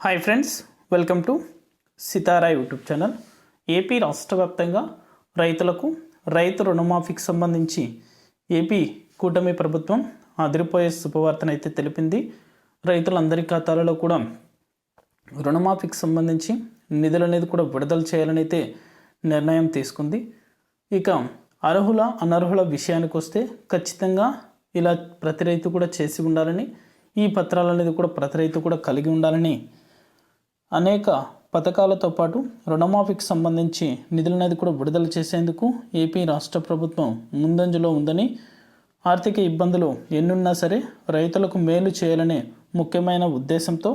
Hi friends welcome to Sitara YouTube channel AP రాష్ట్ర వ్యాప్తంగా రైతులకు రైతు రుణమాఫీకి సంబంధించి ఏపీ కూటమి ప్రభుత్వం అదిరిపోయే శుభవార్తనైతే తెలిపింది. రైతులందరి ఖాతాలలో కూడా రుణమాఫీకి సంబంధించి నిధులు అనేది కూడా విడుదల చేయాలని అయితే నిర్ణయం తీసుకుంది. ఇక అర్హుల అనర్హుల విషయానికి వస్తే ఖచ్చితంగా ఇలా ప్రతి రైతు కూడా చేసి ఉండాలని ఈ పత్రాలు అనేది కూడా ప్రతి రైతు కూడా కలిగి ఉండాలని అనేక పథకాలతో పాటు రుణమాఫీకి సంబంధించి నిధులనేది కూడా విడుదల చేసేందుకు ఏపీ రాష్ట్ర ప్రభుత్వం ముందంజలో ఉందని ఆర్థిక ఇబ్బందులు ఎన్నున్నా సరే రైతులకు మేలు చేయాలనే ముఖ్యమైన ఉద్దేశంతో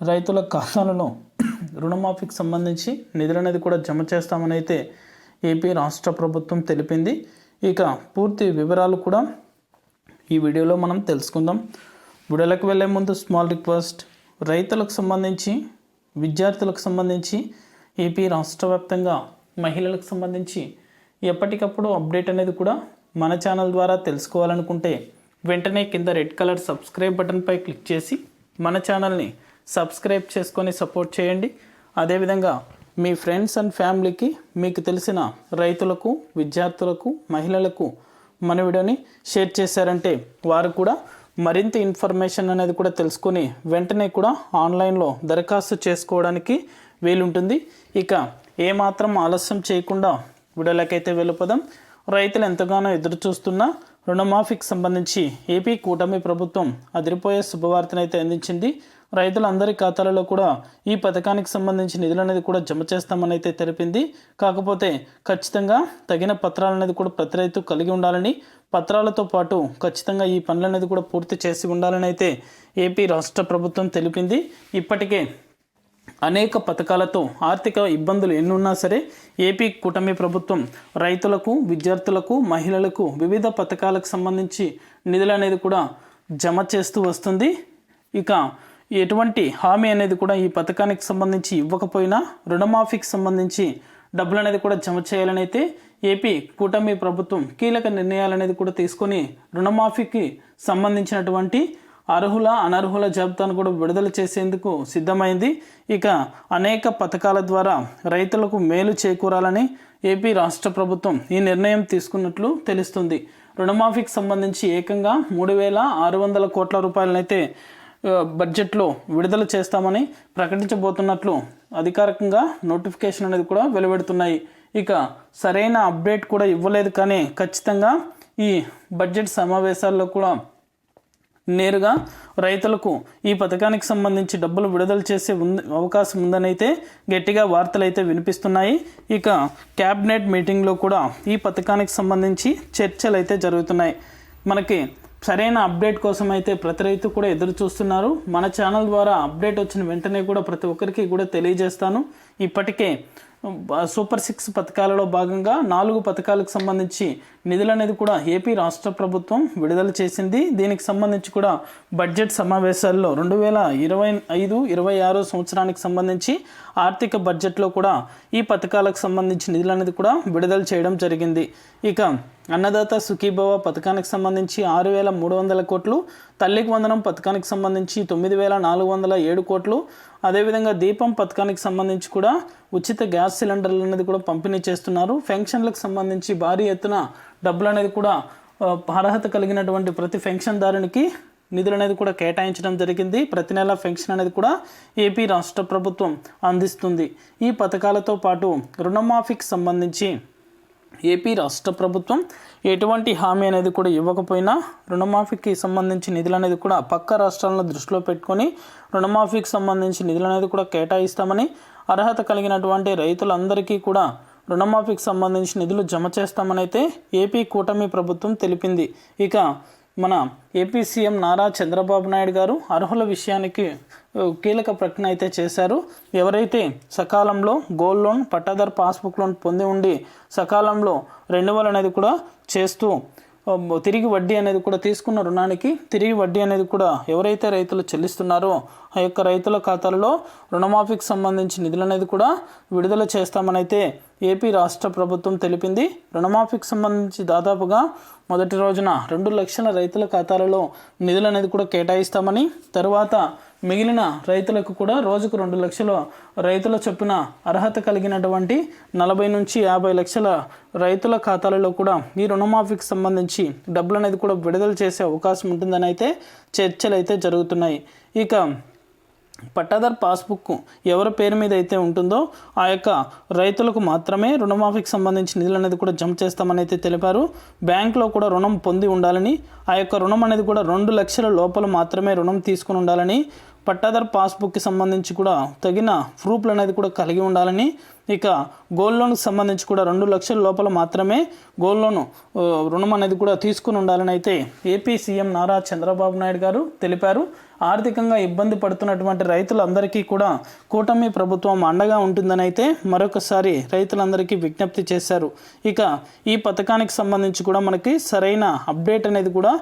రైతుల ఖాతాలలో రుణమాఫీకి సంబంధించి నిధులనేది కూడా జమ చేస్తామని అయితే ఏపీ రాష్ట్ర ప్రభుత్వం తెలిపింది. ఇక పూర్తి వివరాలు కూడా ఈ వీడియోలో మనం తెలుసుకుందాం. వీడియోలకు వెళ్ళే ముందు స్మాల్ రిక్వెస్ట్ రైతులకు సంబంధించి విద్యార్థులకు సంబంధించి ఏపీ రాష్ట్ర వ్యాప్తంగా మహిళలకు సంబంధించి ఎప్పటికప్పుడు అప్డేట్ అనేది కూడా మన ఛానల్ ద్వారా తెలుసుకోవాలనుకుంటే వెంటనే కింద రెడ్ కలర్ సబ్స్క్రైబ్ బటన్పై క్లిక్ చేసి మన ఛానల్ని సబ్స్క్రైబ్ చేసుకొని సపోర్ట్ చేయండి. అదేవిధంగా మీ ఫ్రెండ్స్ అండ్ ఫ్యామిలీకి మీకు తెలిసిన రైతులకు విద్యార్థులకు మహిళలకు మన వీడియోని షేర్ చేశారంటే వారు కూడా మరింత ఇన్ఫర్మేషన్ అనేది కూడా తెలుసుకొని వెంటనే కూడా ఆన్లైన్లో దరఖాస్తు చేసుకోవడానికి వీలుంటుంది. ఇక ఏమాత్రం ఆలస్యం చేయకుండా విడలకైతే వెళ్ళిపోదాం రైతులు ఎంతగానో ఎదురు చూస్తున్న రుణమాఫీకి సంబంధించి ఏపీ కూటమి ప్రభుత్వం అదిరిపోయే శుభవార్తనైతే అందించింది. రైతులందరి ఖాతాలలో కూడా ఈ పథకానికి సంబంధించి నిధులు అనేది కూడా జమ చేస్తామని అయితే తెలిపింది. కాకపోతే ఖచ్చితంగా తగిన పత్రాలు అనేది కూడా ప్రతి రైతు కలిగి ఉండాలని పత్రాలతో పాటు ఖచ్చితంగా ఈ పనులనేది కూడా పూర్తి చేసి ఉండాలని అయితే ఏపీ రాష్ట్ర ప్రభుత్వం తెలిపింది. ఇప్పటికే అనేక పథకాలతో ఆర్థిక ఇబ్బందులు ఎన్నున్నా సరే ఏపీ కూటమి ప్రభుత్వం రైతులకు విద్యార్థులకు మహిళలకు వివిధ పథకాలకు సంబంధించి నిధులు అనేది కూడా జమ చేస్తూ వస్తుంది. ఇక ఎటువంటి హామీ అనేది కూడా ఈ పథకానికి సంబంధించి ఇవ్వకపోయినా రుణమాఫీకి సంబంధించి డబ్బులు అనేది కూడా జమ చేయాలని అయితే ఏపీ కూటమి ప్రభుత్వం కీలక నిర్ణయాలు అనేది కూడా తీసుకొని రుణమాఫీకి సంబంధించినటువంటి అర్హుల అనర్హుల జాబితాను కూడా విడుదల చేసేందుకు సిద్ధమైంది. ఇక అనేక పథకాల ద్వారా రైతులకు మేలు చేకూరాలని ఏపీ రాష్ట్ర ప్రభుత్వం ఈ నిర్ణయం తీసుకున్నట్లు తెలుస్తుంది. రుణమాఫీకి సంబంధించి ఏకంగా మూడు వేల ఆరు వందల కోట్ల రూపాయలనైతే బడ్జెట్లో విడుదల చేస్తామని ప్రకటించబోతున్నట్లు అధికారికంగా నోటిఫికేషన్ అనేది కూడా వెలువడుతున్నాయి. ఇక సరైన అప్డేట్ కూడా ఇవ్వలేదు కానీ ఖచ్చితంగా ఈ బడ్జెట్ సమావేశాల్లో కూడా నేరుగా రైతులకు ఈ పథకానికి సంబంధించి డబ్బులు విడుదల చేసే ఉంది అవకాశం ఉందని అయితే గట్టిగా వార్తలు అయితే వినిపిస్తున్నాయి. ఇక క్యాబినెట్ మీటింగ్లో కూడా ఈ పథకానికి సంబంధించి చర్చలు అయితే జరుగుతున్నాయి. మనకి సరైన అప్డేట్ కోసం అయితే ప్రతి రైతు కూడా ఎదురు చూస్తున్నారు. మన ఛానల్ ద్వారా అప్డేట్ వచ్చిన వెంటనే కూడా ప్రతి ఒక్కరికి కూడా తెలియజేస్తాను. ఇప్పటికే సూపర్ సిక్స్ పథకాలలో భాగంగా నాలుగు పథకాలకు సంబంధించి నిధులు అనేది కూడా ఏపీ రాష్ట్ర ప్రభుత్వం విడుదల చేసింది. దీనికి సంబంధించి కూడా బడ్జెట్ సమావేశాల్లో రెండు వేల ఇరవై ఐదు ఇరవై ఆరు సంవత్సరానికి సంబంధించి ఆర్థిక బడ్జెట్లో కూడా ఈ పథకాలకు సంబంధించి నిధులు అనేది కూడా విడుదల చేయడం జరిగింది. ఇక అన్నదాత సుఖీభవ పథకానికి సంబంధించి ఆరు వేల మూడు వందల కోట్లు తల్లికి వందనం పథకానికి సంబంధించి తొమ్మిది వేల నాలుగు వందల ఏడు కోట్లు అదేవిధంగా దీపం పథకానికి సంబంధించి కూడా ఉచిత గ్యాస్ సిలిండర్లు అనేది కూడా పంపిణీ చేస్తున్నారు. పెన్షన్లకు సంబంధించి భారీ ఎత్తున డబ్బులు అనేది కూడా అర్హత కలిగినటువంటి ప్రతి పెన్షన్దారునికి నిధులు అనేది కూడా కేటాయించడం జరిగింది. ప్రతి నెల పెన్షన్ అనేది కూడా ఏపీ రాష్ట్ర ప్రభుత్వం అందిస్తుంది. ఈ పథకాలతో పాటు రుణమాఫీకి సంబంధించి ఏపీ రాష్ట్ర ప్రభుత్వం ఎటువంటి హామీ అనేది కూడా ఇవ్వకపోయినా రుణమాఫీకి సంబంధించి నిధులు అనేది కూడా పక్క రాష్ట్రాలను దృష్టిలో పెట్టుకొని రుణమాఫీకి సంబంధించి నిధులు అనేది కూడా కేటాయిస్తామని అర్హత కలిగినటువంటి రైతులందరికీ కూడా రుణమాఫీకి సంబంధించి నిధులు జమ చేస్తామని అయితే ఏపీ కూటమి ప్రభుత్వం తెలిపింది. ఇక మన ఏపీ సీఎం నారా చంద్రబాబు నాయుడు గారు అర్హుల విషయానికి కీలక ప్రకటన అయితే చేశారు. ఎవరైతే సకాలంలో గోల్డ్ లోన్ పట్టాదారు పాస్బుక్ లోన్ పొంది ఉండి సకాలంలో రెన్యువల్ అనేది కూడా చేస్తూ తిరిగి వడ్డీ అనేది కూడా తీసుకున్న రుణానికి తిరిగి వడ్డీ అనేది కూడా ఎవరైతే రైతులు చెల్లిస్తున్నారో ఆ యొక్క రైతుల ఖాతాలలో రుణమాఫీకి సంబంధించి నిధులు అనేది కూడా విడుదల చేస్తామనైతే ఏపీ రాష్ట్ర ప్రభుత్వం తెలిపింది. రుణమాఫీకి సంబంధించి దాదాపుగా మొదటి రోజున రెండు లక్షల రైతుల ఖాతాలలో నిధులు అనేది కూడా కేటాయిస్తామని తరువాత మిగిలిన రైతులకు కూడా రోజుకు రెండు లక్షల రైతుల చొప్పున అర్హత కలిగినటువంటి నలభై నుంచి యాభై లక్షల రైతుల ఖాతాలలో కూడా ఈ రుణమాఫీకి సంబంధించి డబ్బులు అనేది కూడా విడుదల చేసే అవకాశం ఉంటుందని అయితే చర్చలు అయితే జరుగుతున్నాయి. ఇక పట్టాదార్ పాస్బుక్ ఎవరి పేరు మీద అయితే ఉంటుందో ఆ యొక్క రైతులకు మాత్రమే రుణమాఫీకి సంబంధించి నిధులు అనేది కూడా జమ చేస్తామని అయితే తెలిపారు. బ్యాంకులో కూడా రుణం పొంది ఉండాలని ఆ యొక్క రుణం అనేది కూడా రెండు లక్షల లోపల మాత్రమే రుణం తీసుకుని ఉండాలని పట్టాదార్ పాస్బుక్కి సంబంధించి కూడా తగిన ప్రూఫ్లు అనేది కూడా కలిగి ఉండాలని ఇక గోల్డ్ లోన్కి సంబంధించి కూడా రెండు లక్షల లోపల మాత్రమే గోల్డ్ లోన్ రుణం అనేది కూడా తీసుకుని ఉండాలని అయితే ఏపీ సీఎం నారా చంద్రబాబు నాయుడు గారు తెలిపారు. ఆర్థికంగా ఇబ్బంది పడుతున్నటువంటి రైతులందరికీ కూడా కూటమి ప్రభుత్వం అండగా ఉంటుందని అయితే మరొకసారి రైతులందరికీ విజ్ఞప్తి చేశారు. ఇక ఈ పథకానికి సంబంధించి కూడా మనకి సరైన అప్డేట్ అనేది కూడా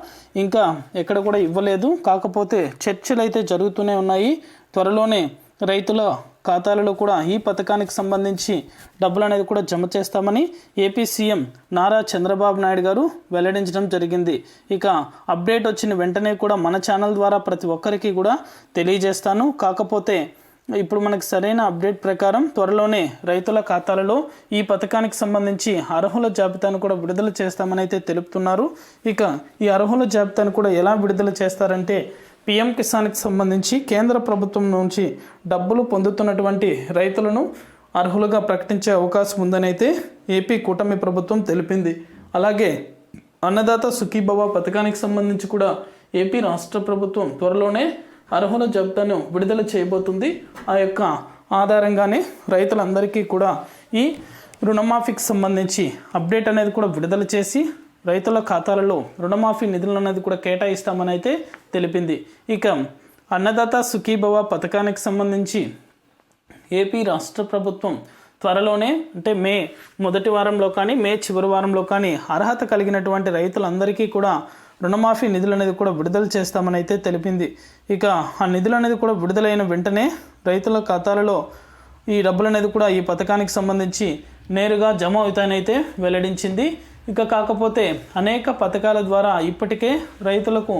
ఇంకా ఎక్కడ కూడా ఇవ్వలేదు. కాకపోతే చర్చలు అయితే జరుగుతూనే ఉన్నాయి. త్వరలోనే రైతుల ఖాతాలలో కూడా ఈ పథకానికి సంబంధించి డబ్బులు అనేది కూడా జమ చేస్తామని ఏపీ సీఎం నారా చంద్రబాబు నాయుడు గారు వెల్లడించడం జరిగింది. ఇక అప్డేట్ వచ్చిన వెంటనే కూడా మన ఛానల్ ద్వారా ప్రతి ఒక్కరికి కూడా తెలియజేస్తాను. కాకపోతే ఇప్పుడు మనకు సరైన అప్డేట్ ప్రకారం త్వరలోనే రైతుల ఖాతాలలో ఈ పథకానికి సంబంధించి అర్హుల జాబితాను కూడా విడుదల చేస్తామని అయితే తెలుపుతున్నారు. ఇక ఈ అర్హుల జాబితాను కూడా ఎలా విడుదల చేస్తారంటే పిఎం కిసాన్కి సంబంధించి కేంద్ర ప్రభుత్వం నుంచి డబ్బులు పొందుతున్నటువంటి రైతులను అర్హులుగా ప్రకటించే అవకాశం ఉందని అయితే ఏపీ కూటమి ప్రభుత్వం తెలిపింది. అలాగే అన్నదాత సుఖీభవ పథకానికి సంబంధించి కూడా ఏపీ రాష్ట్ర ప్రభుత్వం త్వరలోనే అర్హుల జాబితాను విడుదల చేయబోతుంది. ఆ యొక్క ఆధారంగానే రైతులందరికీ కూడా ఈ రుణమాఫీకి సంబంధించి అప్డేట్ అనేది కూడా విడుదల చేసి రైతుల ఖాతాలలో రుణమాఫీ నిధులు అనేది కూడా కేటాయిస్తామని అయితే తెలిపింది. ఇక అన్నదాత సుఖీభవ పథకానికి సంబంధించి ఏపీ రాష్ట్ర ప్రభుత్వం త్వరలోనే అంటే మే మొదటి వారంలో కానీ మే చివరి వారంలో కానీ అర్హత కలిగినటువంటి రైతులందరికీ కూడా రుణమాఫీ నిధులు అనేది కూడా విడుదల చేస్తామని అయితే తెలిపింది. ఇక ఆ నిధులు అనేది కూడా విడుదలైన వెంటనే రైతుల ఖాతాలలో ఈ డబ్బులు అనేది కూడా ఈ పథకానికి సంబంధించి నేరుగా జమ అవుతాయని అయితే వెల్లడించింది. ఇక కాకపోతే అనేక పథకాల ద్వారా ఇప్పటికే రైతులకు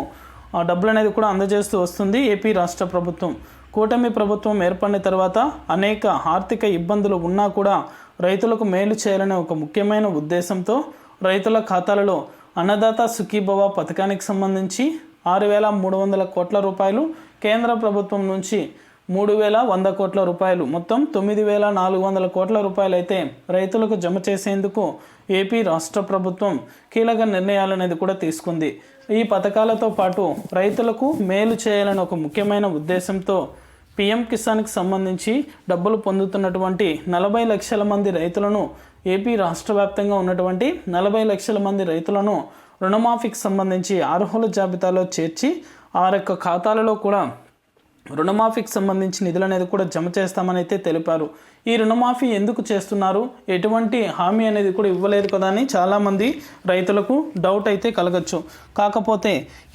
డబ్బులు అనేది కూడా అందజేస్తూ వస్తుంది ఏపీ రాష్ట్ర ప్రభుత్వం. కూటమి ప్రభుత్వం ఏర్పడిన తర్వాత అనేక ఆర్థిక ఇబ్బందులు ఉన్నా కూడా రైతులకు మేలు చేయాలనే ఒక ముఖ్యమైన ఉద్దేశంతో రైతుల ఖాతాలలో అన్నదాత సుఖీభవ పథకానికి సంబంధించి ఆరు వేల మూడు వందల కోట్ల రూపాయలు కేంద్ర ప్రభుత్వం నుంచి మూడు వేల వంద కోట్ల రూపాయలు మొత్తం తొమ్మిది వేల నాలుగు వందల కోట్ల రూపాయలు అయితే రైతులకు జమ చేసేందుకు ఏపీ రాష్ట్ర ప్రభుత్వం కీలక నిర్ణయాలు అనేది కూడా తీసుకుంది. ఈ పథకాలతో పాటు రైతులకు మేలు చేయాలని ఒక ముఖ్యమైన ఉద్దేశంతో పిఎం కిసాన్కి సంబంధించి డబ్బులు పొందుతున్నటువంటి నలభై లక్షల మంది రైతులను ఏపీ రాష్ట్ర వ్యాప్తంగా ఉన్నటువంటి నలభై లక్షల మంది రైతులను రుణమాఫీకి సంబంధించి అర్హుల జాబితాలో చేర్చి ఆ యొక్క ఖాతాలలో కూడా రుణమాఫీకి సంబంధించి నిధులు అనేది కూడా జమ చేస్తామని అయితే తెలిపారు. ఈ రుణమాఫీ ఎందుకు చేస్తున్నారు? ఎటువంటి హామీ అనేది కూడా ఇవ్వలేదు కదా అని చాలామంది రైతులకు డౌట్ అయితే కలగచ్చు. కాకపోతే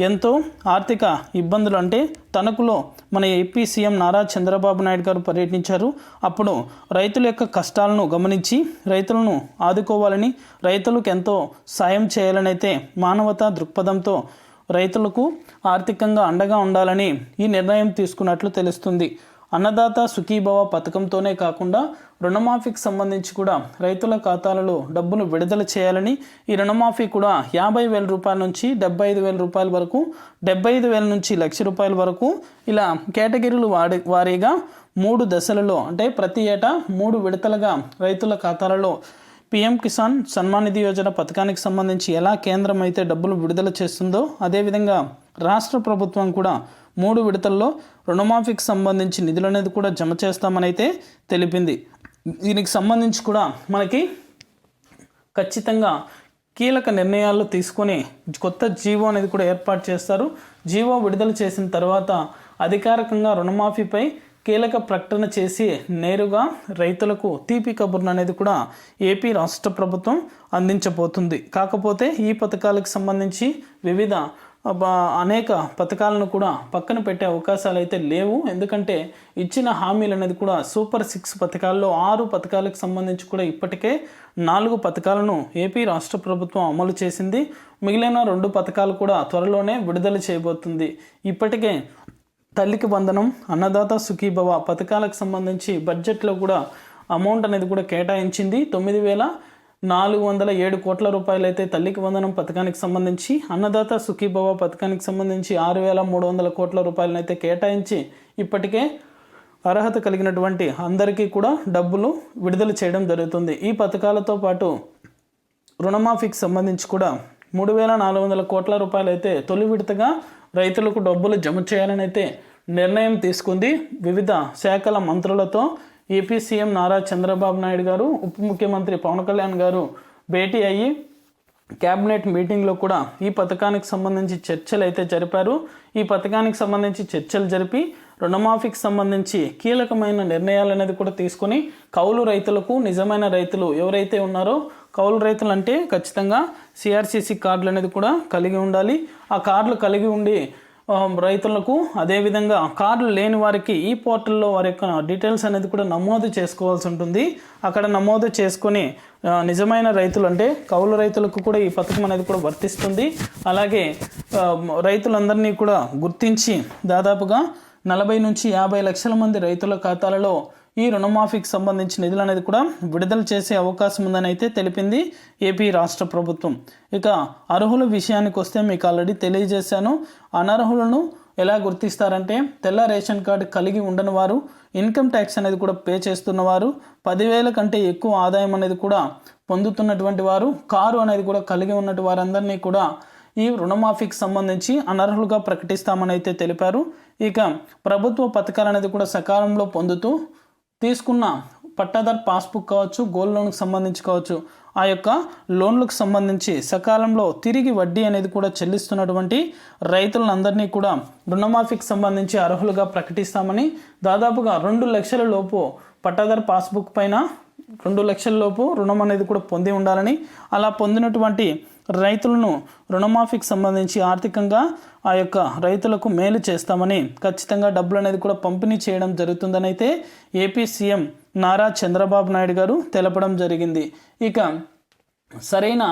ఎంతో ఆర్థిక ఇబ్బందులు అంటే తణుకులో మన ఏపీ సీఎం నారా చంద్రబాబు నాయుడు గారు పర్యటించారు. అప్పుడు రైతుల యొక్క కష్టాలను గమనించి రైతులను ఆదుకోవాలని రైతులకు ఎంతో సాయం చేయాలని అయితే మానవతా దృక్పథంతో రైతులకు ఆర్థికంగా అండగా ఉండాలని ఈ నిర్ణయం తీసుకున్నట్లు తెలుస్తుంది. అన్నదాత సుఖీభవ పథకంతోనే కాకుండా రుణమాఫీకి సంబంధించి కూడా రైతుల ఖాతాలలో డబ్బును విడుదల చేయాలని ఈ రుణమాఫీ కూడా యాభై వేల రూపాయల నుంచి డెబ్బై ఐదు వేల రూపాయల వరకు డెబ్బై ఐదు వేల నుంచి లక్ష రూపాయల వరకు ఇలా కేటగిరీలు వాడి వారీగా మూడు దశలలో అంటే ప్రతి ఏటా మూడు విడతలుగా రైతుల ఖాతాలలో పీఎం కిసాన్ సన్మాన్ నిధి యోజన పథకానికి సంబంధించి ఎలా కేంద్రం అయితే డబ్బులు విడుదల చేస్తుందో అదేవిధంగా రాష్ట్ర ప్రభుత్వం కూడా మూడు విడతల్లో రుణమాఫీకి సంబంధించి నిధులు అనేది కూడా జమ చేస్తామని అయితే తెలిపింది. దీనికి సంబంధించి కూడా మనకి ఖచ్చితంగా కీలక నిర్ణయాలు తీసుకొని కొత్త జీవో అనేది కూడా ఏర్పాటు చేస్తారు. జీవో విడుదల చేసిన తర్వాత అధికారికంగా రుణమాఫీపై కీలక ప్రకటన చేసి నేరుగా రైతులకు తీపి కబుర్ను అనేది కూడా ఏపీ రాష్ట్ర ప్రభుత్వం అందించబోతుంది. కాకపోతే ఈ పథకాలకు సంబంధించి వివిధ అనేక పథకాలను కూడా పక్కన పెట్టే అవకాశాలు అయితే లేవు. ఎందుకంటే ఇచ్చిన హామీలు అనేది కూడా సూపర్ సిక్స్ పథకాల్లో ఆరు పథకాలకు సంబంధించి కూడా ఇప్పటికే నాలుగు పథకాలను ఏపీ రాష్ట్ర ప్రభుత్వం అమలు చేసింది. మిగిలిన రెండు పథకాలు కూడా త్వరలోనే విడుదల చేయబోతుంది. ఇప్పటికే తల్లికి వందనం అన్నదాత సుఖీభవ పథకాలకు సంబంధించి బడ్జెట్లో కూడా అమౌంట్ అనేది కూడా కేటాయించింది. తొమ్మిది వేల నాలుగు వందల ఏడు కోట్ల రూపాయలు అయితే తల్లికి వందనం పథకానికి సంబంధించి అన్నదాత సుఖీభవ పథకానికి సంబంధించి ఆరు వేల మూడు వందల కోట్ల రూపాయలను అయితే కేటాయించి ఇప్పటికే అర్హత కలిగినటువంటి అందరికీ కూడా డబ్బులు విడుదల చేయడం జరుగుతుంది. ఈ పథకాలతో పాటు రుణమాఫీకి సంబంధించి కూడా మూడు వేల నాలుగు వందల కోట్ల రూపాయలు అయితే తొలి విడతగా రైతులకు డబ్బులు జమ చేయాలని అయితే నిర్ణయం తీసుకుంది వివిధ శాఖల మంత్రులతో ఏపీ సీఎం నారా చంద్రబాబు నాయుడు గారు ఉప ముఖ్యమంత్రి పవన్ కళ్యాణ్ గారు భేటీ అయ్యి క్యాబినెట్ మీటింగ్లో కూడా ఈ పథకానికి సంబంధించి చర్చలు అయితే జరిపారు. ఈ పథకానికి సంబంధించి చర్చలు జరిపి రుణమాఫీకి సంబంధించి కీలకమైన నిర్ణయాలు అనేది కూడా తీసుకొని కౌలు రైతులకు నిజమైన రైతులు ఎవరైతే ఉన్నారో కౌలు రైతులు అంటే ఖచ్చితంగా సిఆర్సిసి కార్డులు అనేది కూడా కలిగి ఉండాలి. ఆ కార్డులు కలిగి ఉండి రైతులకు అదేవిధంగా కార్డులు లేని వారికి ఈ పోర్టల్లో వారి యొక్క డీటెయిల్స్ అనేది కూడా నమోదు చేసుకోవాల్సి ఉంటుంది. అక్కడ నమోదు చేసుకొని నిజమైన రైతులు అంటే కౌలు రైతులకు కూడా ఈ పథకం అనేది కూడా వర్తిస్తుంది. అలాగే రైతులందరినీ కూడా గుర్తించి దాదాపుగా నలభై నుంచి యాభై లక్షల మంది రైతుల ఖాతాలలో ఈ రుణమాఫీకి సంబంధించిన నిధులు అనేది కూడా విడుదల చేసే అవకాశం ఉందని అయితే తెలిపింది ఏపీ రాష్ట్ర ప్రభుత్వం. ఇక అర్హుల విషయానికి వస్తే మీకు ఆల్రెడీ తెలియజేశాను. అనర్హులను ఎలా గుర్తిస్తారంటే తెల్ల రేషన్ కార్డు కలిగి ఉండని వారు ఇన్కమ్ ట్యాక్స్ అనేది కూడా పే చేస్తున్నవారు పదివేల కంటే ఎక్కువ ఆదాయం అనేది కూడా పొందుతున్నటువంటి వారు కారు అనేది కూడా కలిగి ఉన్నటువంటి వారందరినీ కూడా ఈ రుణమాఫీకి సంబంధించి అనర్హులుగా ప్రకటిస్తామని అయితే తెలిపారు. ఇక ప్రభుత్వ పథకాలు అనేది కూడా సకాలంలో పొందుతూ తీసుకున్న పట్టాదార్ పాస్బుక్ కావచ్చు గోల్డ్ లోన్కి సంబంధించి కావచ్చు ఆ యొక్క లోన్లకు సంబంధించి సకాలంలో తిరిగి వడ్డీ అనేది కూడా చెల్లిస్తున్నటువంటి రైతులందరినీ కూడా రుణమాఫీకి సంబంధించి అర్హులుగా ప్రకటిస్తామని దాదాపుగా రెండు లక్షల లోపు పట్టాదార్ పాస్బుక్ పైన రెండు లక్షల లోపు రుణం అనేది కూడా పొంది ఉండాలని అలా పొందినటువంటి రైతులను రుణమాఫీకి సంబంధించి ఆర్థికంగా ఆ యొక్క రైతులకు మేలు చేస్తామని ఖచ్చితంగా డబ్బులు అనేది కూడా పంపిణీ చేయడం జరుగుతుందని అయితే ఏపీ సీఎం నారా చంద్రబాబు నాయుడు గారు తెలపడం జరిగింది. ఇక సరైన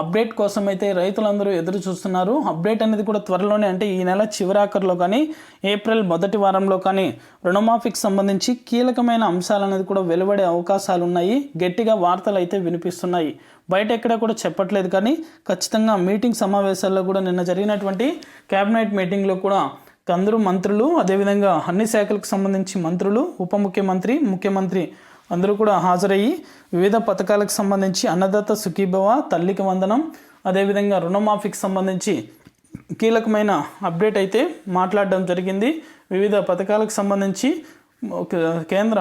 అప్డేట్ కోసం అయితే రైతులందరూ ఎదురు చూస్తున్నారు. అప్డేట్ అనేది కూడా త్వరలోనే అంటే ఈ నెల చివరాఖరులో కానీ ఏప్రిల్ మొదటి వారంలో కానీ రుణమాఫీకి సంబంధించి కీలకమైన అంశాలు అనేది కూడా వెలువడే అవకాశాలు ఉన్నాయి. గట్టిగా వార్తలు అయితే వినిపిస్తున్నాయి. బయట ఎక్కడ కూడా చెప్పట్లేదు కానీ ఖచ్చితంగా మీటింగ్ సమావేశాల్లో కూడా నిన్న జరిగినటువంటి కేబినెట్ మీటింగ్లో కూడా అందరూ మంత్రులు అదేవిధంగా అన్ని శాఖలకు సంబంధించి మంత్రులు ఉప ముఖ్యమంత్రి ముఖ్యమంత్రి అందరూ కూడా హాజరయ్యి వివిధ పథకాలకు సంబంధించి అన్నదాత సుఖీభవ తల్లికి వందనం అదేవిధంగా రుణమాఫీకి సంబంధించి కీలకమైన అప్డేట్ అయితే మాట్లాడడం జరిగింది. వివిధ పథకాలకు సంబంధించి కేంద్ర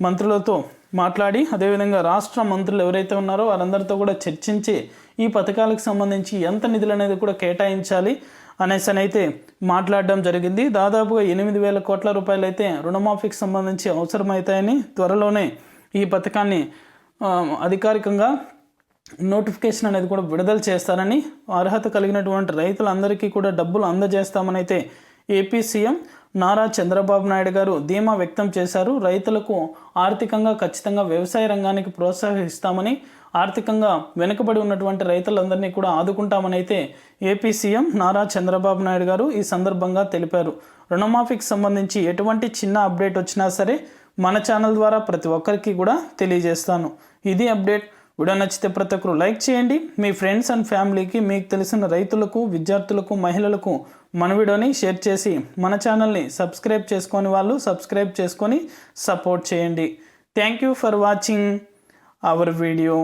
మంత్రులతో మాట్లాడి అదేవిధంగా రాష్ట్ర మంత్రులు ఎవరైతే ఉన్నారో వారందరితో కూడా చర్చించి ఈ పథకాలకు సంబంధించి ఎంత నిధులు అనేది కూడా కేటాయించాలి. అనేసి అని అయితే మాట్లాడడం జరిగింది. దాదాపుగా ఎనిమిది వేల కోట్ల రూపాయలు అయితే రుణమాఫీకి సంబంధించి అవసరమవుతాయని త్వరలోనే ఈ పథకాన్ని అధికారికంగా నోటిఫికేషన్ అనేది కూడా విడుదల చేస్తారని అర్హత కలిగినటువంటి రైతులందరికీ కూడా డబ్బులు అందజేస్తామని అయితే ఏపీ సీఎం నారా చంద్రబాబు నాయుడు గారు ధీమా వ్యక్తం చేశారు. రైతులకు ఆర్థికంగా ఖచ్చితంగా వ్యవసాయ రంగానికి ప్రోత్సహిస్తామని ఆర్థికంగా వెనుకబడి ఉన్నటువంటి రైతులందరినీ కూడా ఆదుకుంటామని అయితే ఏపీ సీఎం నారా చంద్రబాబు నాయుడు గారు ఈ సందర్భంగా తెలిపారు. రుణమాఫీకి సంబంధించి ఎటువంటి చిన్న అప్డేట్ వచ్చినా సరే మన ఛానల్ ద్వారా ప్రతి ఒక్కరికి కూడా తెలియజేస్తాను. ఇది అప్డేట్. వీడియో నచ్చితే ప్రతి ఒక్కరు లైక్ చేయండి. మీ ఫ్రెండ్స్ అండ్ ఫ్యామిలీకి మీకు తెలిసిన రైతులకు విద్యార్థులకు మహిళలకు మన వీడియోని షేర్ చేసి మన ఛానల్ని సబ్స్క్రైబ్ చేసుకొని వాళ్ళు సబ్స్క్రైబ్ చేసుకొని సపోర్ట్ చేయండి. Thank you for watching our video.